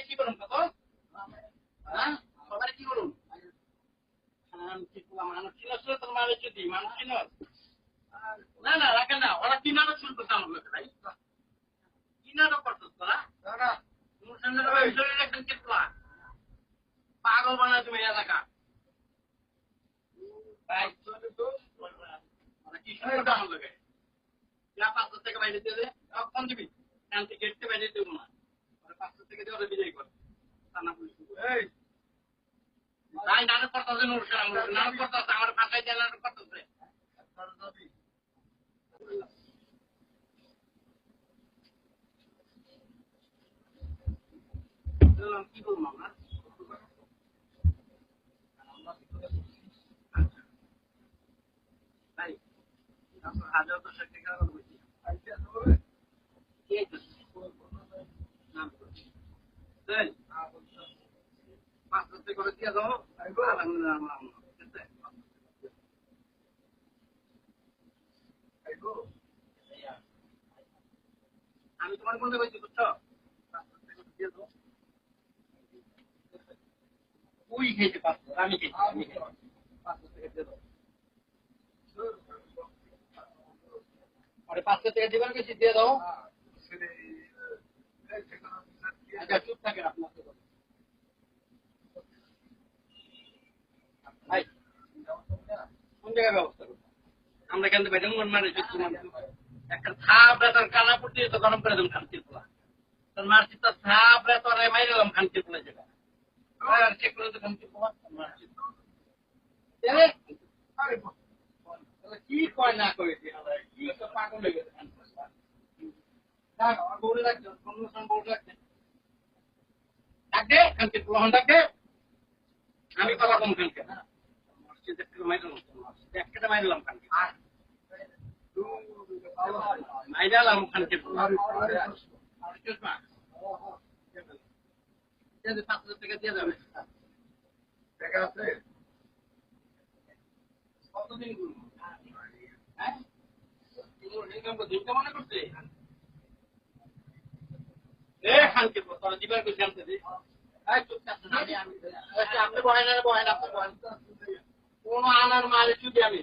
কি করুন কত হ্যাঁ সবাই কি করুন মানুষ চিনস তোর মানুষ যদি মানুষ না না না করতো পাগল বানায় তুমি এলাকা কি শুনতো আমার লোকে যা পাঁচটা থেকে বাইরে দিয়ে দে দিবি থেকে গেটতে বাইরে দেবো না? পাঁচটা থেকে দিয়ে ওরা বিদায় করে। থানা পুলিশ তাই নাটক করতেছে নাটক করতেছে আমার ভাষায় দিয়ে নাটক করতেছে কি করব আমরা? ভাই, হাজার দশ টাকা বলছি পাঁচটা করে দিয়ে দাও আমি তোমার কোনটা বলছি বুঝছ? দিয়ে দাও তুই আমি পাঁচশো টাকা দিবেন কিছু দিয়ে দাও। আচ্ছা চুপ থাকেন আপনার কোন জায়গায় ব্যবস্থা করব? আমরা কিন্তু মানে চুক্তি মানে একটা থাপ কানা পড়তে তো গরম করে পোলা। তোর মারছি তো দিলাম না আমি কথা কম খানকে মসজিদ একটু একটা খানকে পাঁচশো টাকা দিয়ে যাবে কতদিন ঘুরবো হ্যাঁ মনে করছে? এ খানকে তোরা দিবার কিছু জানতে দিই আপনি বহেন বহেন আপনি বহেন কোন আনার মালে চুদি আমি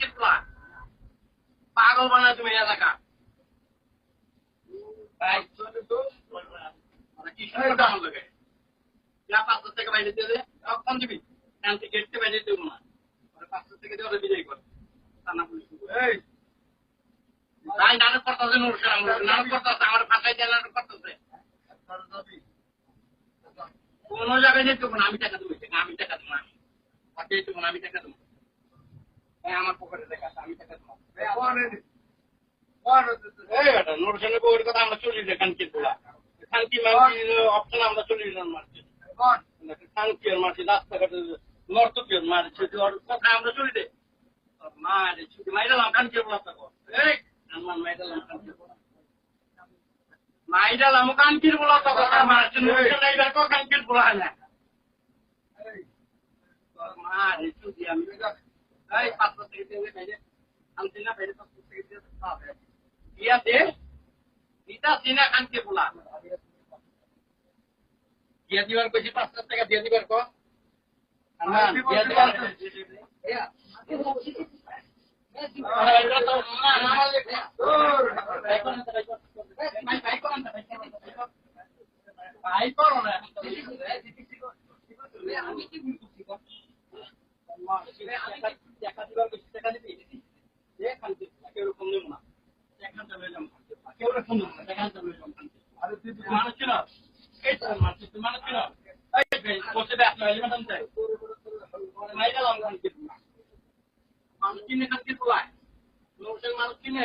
তোরা পাগল বানায় তুমি এলাকা। তাই ওরা কি আমার লোকে যা পাঁচশো থেকে দিবি? কান না। আমার কোন জায়গায় আমি টাকা দেবো, আমি টাকা দেবো আমি টাকা দেবো আমার পকেটে দেখা আছে আমি টাকা দেবো এই বেটা নুরসানের বউয়ের কথা আমরা চলি যে কানকির বলা খানকি মানকি অপশন আমরা চলি না মারছি। খানকি আর মারছি রাস্তাঘাটে নর্তকীয় ওর কথা আমরা চলি দে মারে ছুটি মাইরালাম খানকির বলা তো এই। আমার মাইরালাম খানকির মাইরালাম কানকির বলা তো কথা এইবার কানকির বলা না মারে ছুটি আমি দিয়ে না দিবার কইছি পাঁচশো টাকা দিয়া দিবার কো আমার দিয়া দিবার মানুষ ছিল এই তো মানুষ মানুষ ছিল এই বসে ব্যস্ত হয়ে যাবে মাইরা লাম মানুষ কিনে খানকে তোলায়। মানুষের মানুষ কিনে